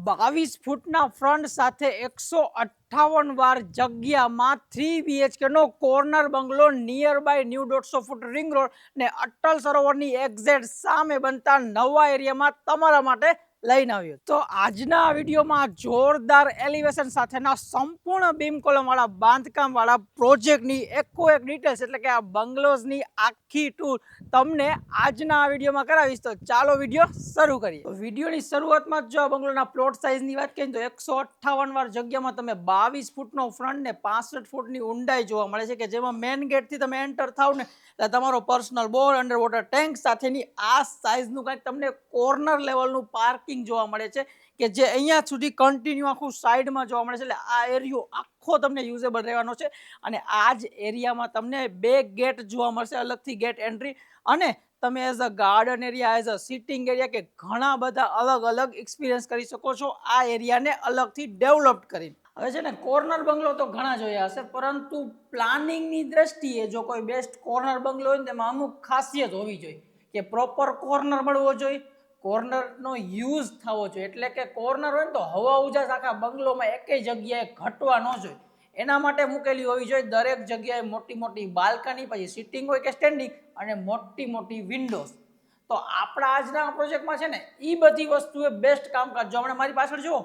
બાવીસ ફૂટના ફ્રન્ટ સાથે એકસો અઠ્ઠાવન વાર જગ્યામાં three BHK no corner bungalow near by new દોઢસો ફૂટ રિંગ રોડ ને અટલ સરોવરની એક્ઝેટ સામે બનતા નવા એરિયામાં તમારા માટે લઈને આવ્યો. તો આજના વિડીયોમાં જોરદાર એલિવેશન સાથેના સંપૂર્ણ બીમ કોલમવાળા, બાંધકામવાળા પ્રોજેક્ટની એકો એક ડિટેલ્સ એટલે કે આ બંગલોઝની આખી ટૂર તમને આજના વિડીયોમાં કરાવીશ. તો ચાલો વીડિયો શરૂ કરીએ. વિડીયોની શરૂઆતમાં જ બંગલોના પ્લોટ સાઇઝની વાત કરીએ તો એકસો અઠ્ઠાવન વાર જગ્યામાં તમે બાવીસ ફૂટનો ફ્રન્ટ ને પાસઠ ફૂટની ઊંડાઈ જોવા મળે છે કે જેમાં મેન ગેટથી તમે એન્ટર થાવ ને એટલે તમારો personal bore under water tank સાથેની આ સાઇઝનું કાંઈક તમને કોર્નર લેવલનું પાર્કિંગ જોવા મળે છે કે જે અહીંયા સુધી કન્ટિન્યુ આખું સાઈડમાં જોવા મળે છે. એટલે આ એરિયો આખો તમને યુઝેબલ રહેવાનો છે અને આ જ એરિયામાં તમને બે ગેટ જોવા મળશે, અલગથી ગેટ એન્ટ્રી અને તમે as a garden area as a sitting area કે ઘણા બધા અલગ અલગ એક્સપિરિયન્સ કરી શકો છો આ એરિયાને અલગથી ડેવલપ કરીને. હવે છે ને કોર્નર બંગલો તો ઘણા જોયા હશે, પરંતુ પ્લાનિંગની દ્રષ્ટિએ જો કોઈ બેસ્ટ કોર્નર બંગલો હોય ને, તેમાં અમુક ખાસિયત હોવી જોઈએ. કે પ્રોપર કોર્નર મળવો જોઈએ કોર્નરનો યુઝ થવો જોઈએ. એટલે કે કોર્નર હોય ને તો હવા ઉજાસ આખા બંગલોમાં એકેય જગ્યાએ ઘટવા ન જોઈએ. એના માટે મૂકેલી હોવી જોઈએ દરેક જગ્યાએ મોટી મોટી બાલ્કની, પછી સિટિંગ હોય કે સ્ટેન્ડિંગ, અને મોટી મોટી વિન્ડોઝ. તો આપણા આજના પ્રોજેક્ટમાં છે ને એ બધી વસ્તુએ બેસ્ટ કામકાજ. જો હમણાં મારી પાછળ જુઓ,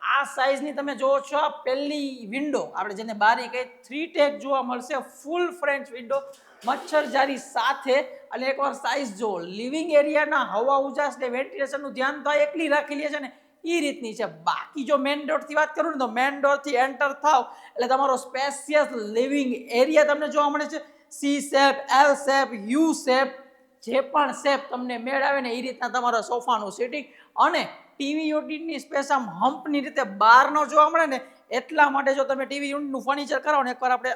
આ સાઇઝની તમે જુઓ છો, આ પહેલી વિન્ડો, આપણે જેને બારી કહીએ થ્રી ટેક જોવા મળશે ફૂલ ફ્રેન્ચ વિન્ડો મચ્છરજારી સાથે અને એકવાર સાઇઝ જો લિવિંગ એરિયાના હવા ઉજાસ ને વેન્ટિલેશનનું ધ્યાન તો એટલી રાખી રાખેલી છે ને એ રીતની છે. બાકી જો મેન ડોરથી વાત કરું ને તો મેન ડોરથી એન્ટર થાવ, એટલે તમારો સ્પેશિયસ લિવિંગ એરિયા તમને જોવા મળે છે. C shape L shape U shape જે પણ શેપ તમને મેળાવે ને એ રીતના તમારા સોફાનું સિટિંગ અને ટીવી યુનિટની સ્પેસ આમ હમ્પની રીતે બહાર ન જોવા મળે ને, એટલા માટે જો તમે ટીવી યુનિટનું ફર્નિચર કરાવો ને, એકવાર આપણે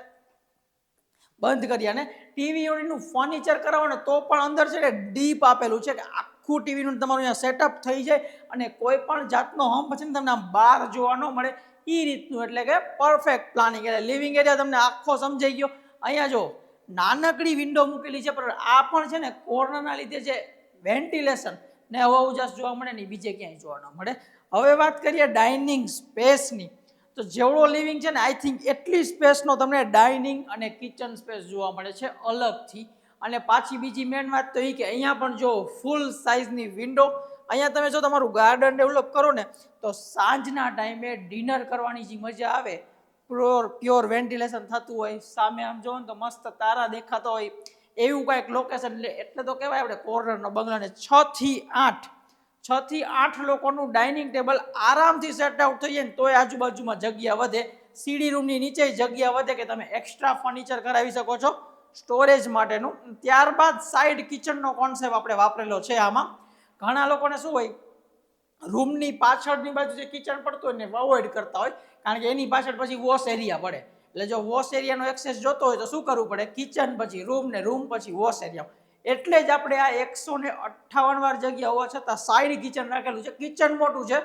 બંધ કરી અને ટીવી યુનિટનું ફર્નિચર કરાવો તો પણ અંદર છે ને ડીપ આપેલું છે કે આખું ટીવી યુનિટ તમારું અહીંયા સેટઅપ થઈ જાય અને કોઈ પણ જાતનો હમ્પ છે ને તમને આમ બહાર જોવા ન મળે એ રીતનું એટલે કે પરફેક્ટ પ્લાનિંગ એટલે લિવિંગ એરિયા તમને આખો સમજાઈ ગયો. અહીંયા જો નાનકડી વિન્ડો મૂકેલી છે, પણ આ પણ છે ને કોર્નરના લીધે જે વેન્ટિલેશન ને હવા ઉજાસ જોવા મળે ને બીજે ક્યાંય જોવા ન મળે. હવે વાત કરીએ ડાઇનિંગ સ્પેસની તો જેવડો લિવિંગ છે ને આઈ થિંક એટલી સ્પેસનો તમને ડાઇનિંગ અને કિચન સ્પેસ જોવા મળે છે અલગથી. અને પાછી બીજી મેન વાત તો એ કે અહીંયા પણ જો ફૂલ સાઇઝની વિન્ડો અહીંયા તમે જો તમારું ગાર્ડન ડેવલપ કરો ને, તો સાંજના ટાઈમે ડિનર કરવાની જે મજા આવે પ્યોર પ્યોર વેન્ટિલેશન થતું હોય, સામે આમ જોવો ને તો મસ્ત તારા દેખાતો હોય, એવું કાંઈક લોકેશન એટલે તો કહેવાય આપણે કોર્નરનો બંગલાને છ થી આઠ છ થી આઠ લોકોનું ડાઇનિંગ ટેબલ આરામથી સેટ આઉટ થઈ જાય ને તોય આજુબાજુમાં જગ્યા વધે. સીડી રૂમની નીચે જગ્યા વધે કે તમે એક્સ્ટ્રા ફર્નિચર કરાવી શકો છો સ્ટોરેજ માટેનું. ત્યારબાદ સાઈડ કિચનનો કોન્સેપ્ટ આપણે વાપરેલો છે આમાં. ઘણા લોકોને શું હોય, રૂમની પાછળની બાજુ જે કિચન પડતું હોય ને અવોઇડ કરતા હોય, કારણ કે એની પાછળ પછી વોશ એરિયા પડે. એટલે જો વોશ એરિયાનો એક્સેસ જોતો હોય તો શું કરવું પડે? કિચન પછી રૂમ ને રૂમ પછી વોશ એરિયા એટલે જ આપણે આ એકસો ને અઠ્ઠાવન વાર જગ્યા હોવા છતાં સાઈડ કિચન રાખેલું છે. કિચન મોટું છે.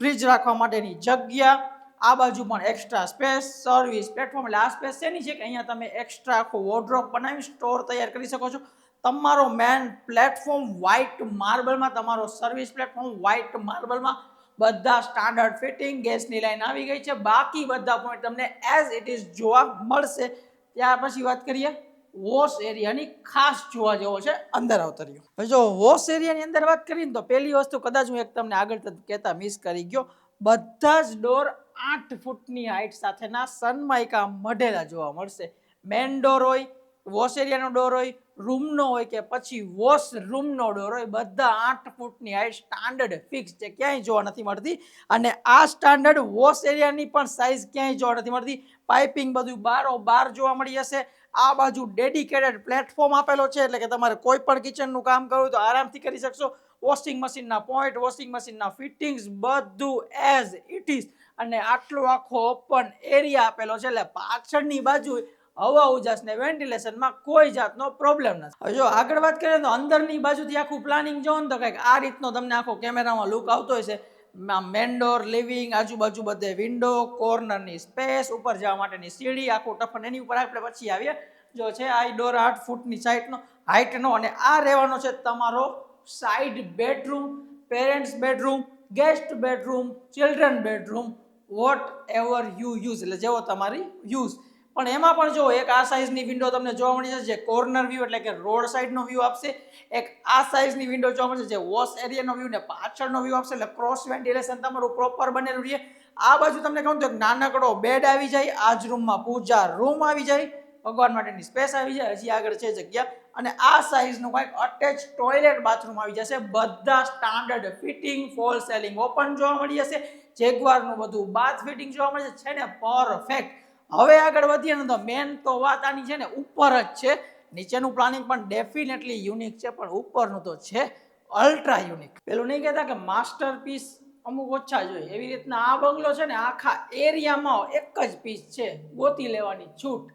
ફ્રીજ રાખવા માટેની જગ્યા. આ બાજુ પણ એક્સ્ટ્રા સ્પેસ સર્વિસ પ્લેટફોર્મ એટલે આ સ્પેસ શેની છે કે અહીંયા તમે એક્સ્ટ્રા આખો વોર્ડ્રોપ બનાવી સ્ટોર તૈયાર કરી શકો છો. તમારો મેન પ્લેટફોર્મ વ્હાઇટ માર્બલમાં તમારો સર્વિસ પ્લેટફોર્મ વ્હાઇટ માર્બલમાં બધા સ્ટાન્ડર્ડ ફિટિંગ ગેસની લાઈન આવી ગઈ છે. બાકી બધા પોઈન્ટ તમને એઝ ઇટ ઇઝ જોવા મળશે. ત્યાર પછી વાત કરીએ. વોશ એરિયાની ખાસ જોવા જેવો છે, અંદર અવતર્યો. જો વોશ એરિયાની અંદર વાત કરીએ ને તો પહેલી વસ્તુ કદાચ હું એક તમને આગળ કહેતા મિસ કરી ગયો, બધા જ ડોર આઠ ફૂટની હાઇટ સાથેના સનમાઇકા મઢેલા જોવા મળશે. મેન ડોર હોય, વોશ એરિયાનો ડોર હોય રૂમનો હોય કે પછી વોશ રૂમનો ડોર હોય, બધા આઠ ફૂટની હાઈટ સ્ટાન્ડર્ડ ફિક્સ છે, ક્યાંય જોવા નથી મળતી. અને આ સ્ટાન્ડર્ડ વોશ એરિયાની પણ સાઇઝ ક્યાંય જોવા નથી મળતી. પાઇપિંગ બધું બારો બાર જોવા મળી જશે આ બાજુ ડેડિકેટેડ પ્લેટફોર્મ આપેલો છે, એટલે કે તમારે કોઈ પણ કિચનનું કામ કરવું તો આરામથી કરી શકશો. વોશિંગ મશીનના પોઈન્ટ, વોશિંગ મશીનના ફિટિંગ્સ, બધું એઝ ઇટ ઇઝ અને આટલો આખો ઓપન એરિયા આપેલો છે, એટલે પાછળની બાજુ હવા ઉજાસને વેન્ટિલેશનમાં કોઈ જાતનો પ્રોબ્લેમ નથી. જો આગળ વાત કરીએ તો અંદરની બાજુથી આખું પ્લાનિંગ જોવો ને તો કંઈક આ રીતનો તમને આખો કેમેરામાં લુક આવતો હોય છે. મેન્ડોર લિવિંગ આજુબાજુ બધે વિન્ડો કોર્નરની સ્પેસ ઉપર જવા માટેની સીડી, આખું ટફન એની ઉપર આપણે પછી આવીએ. જો છે આ ડોર આઠ ફૂટની સાઈડનો હાઇટનો અને આ રહેવાનો છે તમારો side bedroom parents bedroom guest bedroom children bedroom whatever you use એટલે જેવો તમારી યુઝ પણ એમાં પણ જો એક આ સાઇઝની વિન્ડો તમને જોવા મળી જશે, જે કોર્નર વ્યૂ એટલે કે રોડ સાઈડનો વ્યૂ આપશે, એક આ સાઇઝની વિન્ડો જોવા મળશે, જે વોશ એરિયાનો વ્યૂ ને પાછળનો વ્યૂ આપશે, એટલે ક્રોસ વેન્ટિલેશન તમારું પ્રોપર બનેલું રહે. આ બાજુ તમને કહું તો નાનકડો બેડ આવી જાય આ જ રૂમમાં પૂજા રૂમ આવી જાય, ભગવાન માટેની સ્પેસ આવી જાય, હજી આગળ છે જગ્યા, અને આ સાઇઝનું કંઈક અટેચ ટોયલેટ બાથરૂમ આવી જશે, બધા standard fitting fall ceiling open જોવા મળી જશે જેગવારનું બધું બાથ ફિટિંગ જોવા મળે છે છે ને પરફેક્ટ હવે આગળ વધીએ ને તો મેન તો વાત આની છે ને ઉપર જ છે. નીચેનું પ્લાનિંગ પણ ડેફિનેટલી યુનિક છે, પણ ઉપરનું તો છે અલ્ટ્રા યુનિક પેલું નહીં કહેતા કે માસ્ટર પીસ અમુક ઓછા જોઈએ એવી રીતના આ બંગલો છે ને આખા એરિયામાં એક જ પીસ છે. ગોતી લેવાની છૂટ.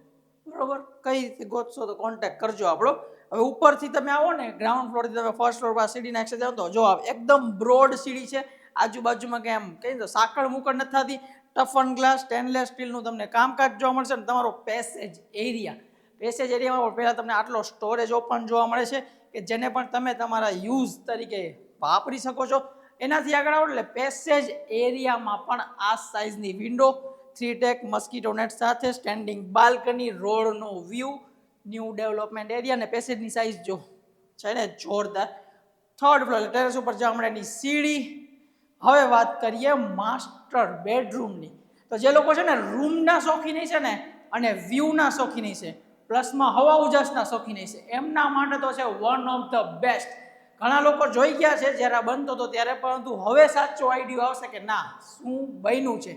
બરોબર? કઈ રીતે ગોતશો તો કોન્ટેક્ટ કરજો આપણો. હવે ઉપરથી તમે આવો ને ગ્રાઉન્ડ ફ્લોરથી તમે ફર્સ્ટ ફ્લોર પર સીડી નાખશે જાઓ તો જો એકદમ બ્રોડ સીડી છે. આજુબાજુમાં કે એમ કઈ તો સાંકળ મુકળ નથી થતી. ટફન ગ્લાસ સ્ટેનલેસ સ્ટીલનું તમને કામકાજ જોવા મળશે ને તમારો પેસેજ એરિયા પેસેજ એરિયામાં પહેલાં તમને આટલો સ્ટોરેજ ઓપન જોવા મળે છે કે જેને પણ તમે તમારા યુઝ તરીકે વાપરી શકો છો. એનાથી આગળ આવો એટલે પેસેજ એરિયામાં પણ આ સાઇઝની window three track mosquito net સાથે સ્ટેન્ડિંગ બાલ્કની રોડનો વ્યૂ ન્યૂ ડેવલપમેન્ટ એરિયા અને પેસેજની સાઇઝ જો છે ને જોરદાર. થર્ડ ફ્લોર ટેરેસ ઉપર જવા મળેની સીડી. હવે વાત કરીએ માસ્ટર બેડરૂમની તો જે લોકો છે ને રૂમના શોખીની છે ને, અને વ્યૂના શોખીની છે. પ્લસમાં હવા ઉજાસના શોખીની છે. એમના માટે તો છે વન ઓફ ધ બેસ્ટ ઘણા લોકો જોઈ ગયા છે, જ્યારે બનતો હતો ત્યારે, પરંતુ હવે સાચો આઈડિયો આવશે કે ના, શું બન્યું છે?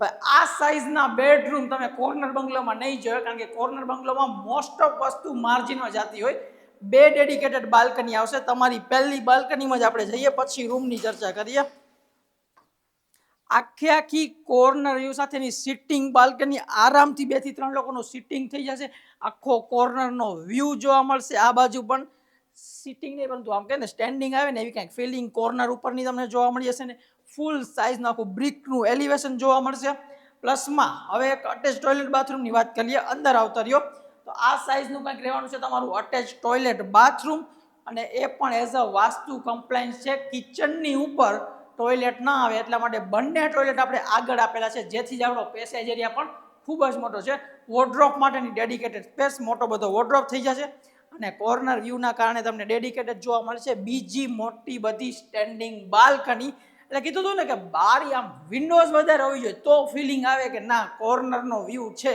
આ સાઇઝના બેડરૂમ તમે કોર્નર બંગલોમાં નહીં જોયો, કારણ કે કોર્નર બંગલોમાં મોસ્ટ ઓફ વસ્તુ માર્જિનમાં જતી હોય. બે ડેડિકેટેડ બાલ્કની આવશે. તમારી પહેલી બાલ્કનીમાં જ આપણે જઈએ, પછી રૂમની ચર્ચા કરીએ. આખે આખી કોર્નર વ્યૂ સાથેની સિટિંગ બાલ્કની આરામથી બેથી ત્રણ લોકોનું સિટિંગ થઈ જશે. આખો કોર્નરનો વ્યૂ જોવા મળશે આ બાજુ પણ. સિટિંગ નહીં, પરંતુ આમ કહે ને સ્ટેન્ડિંગ આવે ને એવી કંઈક ફિલિંગ કોર્નર ઉપરની તમને જોવા મળી જશે ને. ફૂલ સાઇઝનું આખું બ્રિકનું એલિવેશન જોવા મળશે. પ્લસમાં હવે એક અટેચ ટોયલેટ બાથરૂમની વાત કરીએ, અંદર આવતા રહ્યો. તો આ સાઇઝનું કંઈક રહેવાનું છે તમારું અટેચ ટોયલેટ બાથરૂમ અને એ પણ એઝ અ વાસ્તુ કમ્પ્લાયન્સ છે કિચનની ઉપર ટોયલેટ ના આવે એટલા માટે બંને ટોયલેટ આપણે આગળ આપેલા છે. જેથી જ આપણો પેસેજ એરિયા પણ ખૂબ જ મોટો છે. વોર્ડ્રોપ માટેની ડેડિકેટેડ સ્પેસ મોટો બધો વોર્ડ્રોપ થઈ જશે. અને કોર્નર વ્યૂના કારણે તમને ડેડિકેટેડ જોવા મળશે. બીજી મોટી બધી સ્ટેન્ડિંગ બાલ્કની એટલે કીધું હતું ને કે બારી આમ વિન્ડોઝ વધારે હોવી જોઈએ, તો ફિલિંગ આવે કે ના કોર્નરનો વ્યૂ છે.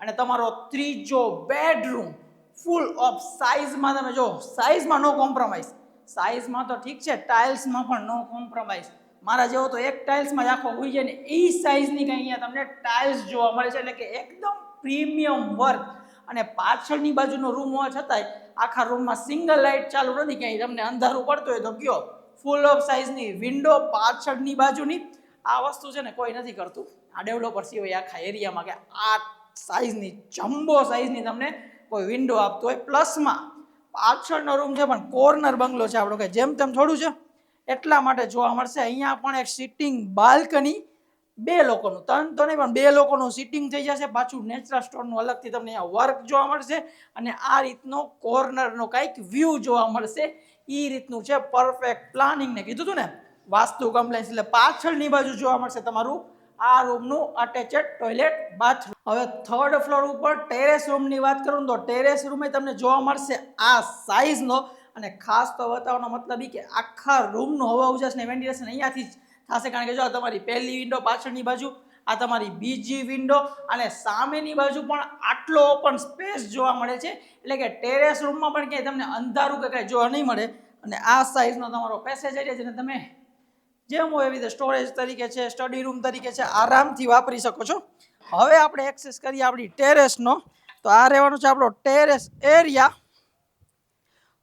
અને તમારો ત્રીજો બેડરૂમ ફૂલ ઓફ સાઇઝમાં તમે જો સાઇઝમાં નો કોમ્પ્રોમાઇઝ સાઇઝમાં તો ઠીક છે ટાઇલ્સમાં પણ નો કોમ્પ્રોમાઇઝ મારા જેવો તો એક ટાઇલ્સમાં જ આખો હોય છે ને એ સાઇઝની કંઈ અહીંયા તમને ટાઇલ્સ જોવા મળે છે એટલે કે એકદમ પ્રીમિયમ વર્ક અને પાછળની બાજુનો રૂમ હોવા છતાંય આખા રૂમમાં સિંગલ લાઇટ ચાલુ નથી, ક્યાંય તમને અંધારું પડતું હોય તો કયો. ફૂલ ઓફ સાઇઝની વિન્ડો પાછળની બાજુની. આ વસ્તુ છે ને કોઈ નથી કરતું. આ ડેવલપર સિવાય આખા એરિયામાં કે આ સાઇઝની જમ્બો સાઇઝની તમને કોઈ વિન્ડો આપતું હોય. પ્લસમાં પાછળનો રૂમ છે પણ કોર્નર બંગલો છે આપણો કે જેમ તેમ થોડું છે. એટલા માટે જોવા મળશે. અહીંયા પણ એક સિટિંગ બાલ્કની બે લોકોનું, ત્રણ તો નહીં પણ બે લોકોનું સિટિંગ થઈ જશે. પાછું નેચરલ સ્ટોરનું અલગથી તમને અહીંયા વર્ક જોવા મળશે અને આ રીતનો કોર્નરનો કંઈક વ્યૂ જોવા મળશે. એ રીતનું છે પરફેક્ટ પ્લાનિંગને કીધું હતું ને? વાસ્તુ કમ્પ્લેન્સ એટલે પાછળની બાજુ જોવા મળશે તમારું. આ રૂમનું અટેચેડ ટોયલેટ બાથરૂમ હવે થર્ડ ફ્લોર ઉપર ટેરેસ રૂમની વાત કરું તો ટેરેસ રૂમે તમને જોવા મળશે આ સાઇઝનો અને ખાસ તો બતાવવાનો મતલબ એ કે આખા રૂમનું હવા ઉજાસ ને વેન્ટિલેશન અહીંયાથી જ થશે. કારણ કે જો આ તમારી પહેલી વિન્ડો પાછળની બાજુ, આ તમારી બીજી વિન્ડો અને સામેની બાજુ પણ આટલો ઓપન સ્પેસ જોવા મળે છે. એટલે કે ટેરેસ રૂમમાં પણ ક્યાંય તમને અંધારું કે કાંઈ જોવા નહીં મળે. અને આ સાઇઝનો તમારો પેસેજ એરિયા જેને તમે જેમ હોય એવી રીતે સ્ટોરેજ તરીકે છે સ્ટડી રૂમ તરીકે છે, આરામથી વાપરી શકો છો. હવે આપણે એક્સેસ કરીએ આપણી ટેરેસનો તો આ રહેવાનું છે આપણો terrace area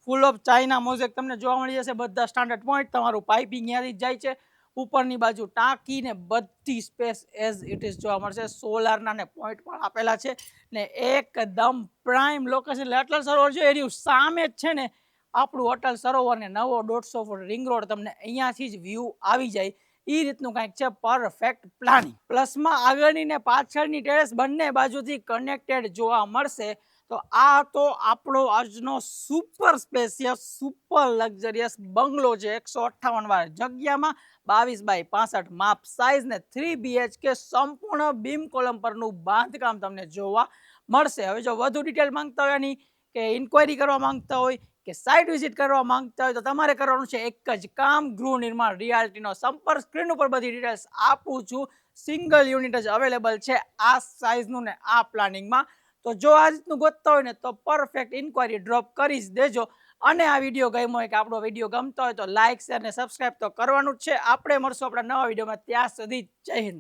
full of china mosaic તમને જોવા મળી જશે. બધા સ્ટાન્ડર્ડ પોઈન્ટ તમારું પાઇપિંગ ત્યાંથી જાય છે. ઉપરની બાજુ ટાંકીને બધી સ્પેસ એઝ ઇટ ઇઝ જોવા મળશે. સોલારના ને પોઈન્ટ પણ આપેલા છે ને એકદમ પ્રાઇમ લોકેશન એટલે અટલ સરોવર છે એની સામે જ છે ને, આપણું અટલ સરોવર ને નવો દોઢસો ફૂટ રિંગ રોડ તમને અહીંયાથી જ વ્યૂ આવી જાય. એ રીતનું કંઈક છે પરફેક્ટ પ્લાનિંગ પ્લસમાં આગળની ને પાછળની ટેરેસ બંને બાજુથી કનેક્ટેડ જોવા મળશે. તો આ તો આપણો આજનો super spacious super luxurious bungalow છે એકસો અઠ્ઠાવન વાર જગ્યામાં, બાવીસ બાય પાસઠ માપ સાઇઝ ને થ્રી બીએચકે સંપૂર્ણ બીમ કોલમ પરનું બાંધકામ તમને જોવા મળશે. હવે જો વધુ ડિટેલ માંગતા હોય એની કે ઇન્ક્વાયરી કરવા માંગતા હોય કે સાઇટ વિઝિટ કરવા માંગતા હોય તો તમારે કરવાનું છે એક જ કામ, ગૃહ નિર્માણ રિયાલિટીનો સંપર્ક. સ્ક્રીન ઉપર બધી ડિટેલ્સ આપું છું. સિંગલ યુનિટ જ અવેલેબલ છે આ સાઇઝનું ને આ પ્લાનિંગમાં તો જો આ રીતનું ગોતતા હોય ને તો પરફેક્ટ ઇન્ક્વાયરી ડ્રોપ કરી જ દેજો. અને આ વીડિયો ગમ્યો હોય કે આપણો વીડિયો ગમતો હોય તો લાઇક શેર અને સબસ્ક્રાઈબ તો કરવાનું જ છે. આપણે મળશું આપણા નવા વિડીયોમાં ત્યાં સુધી જય હિન્દ.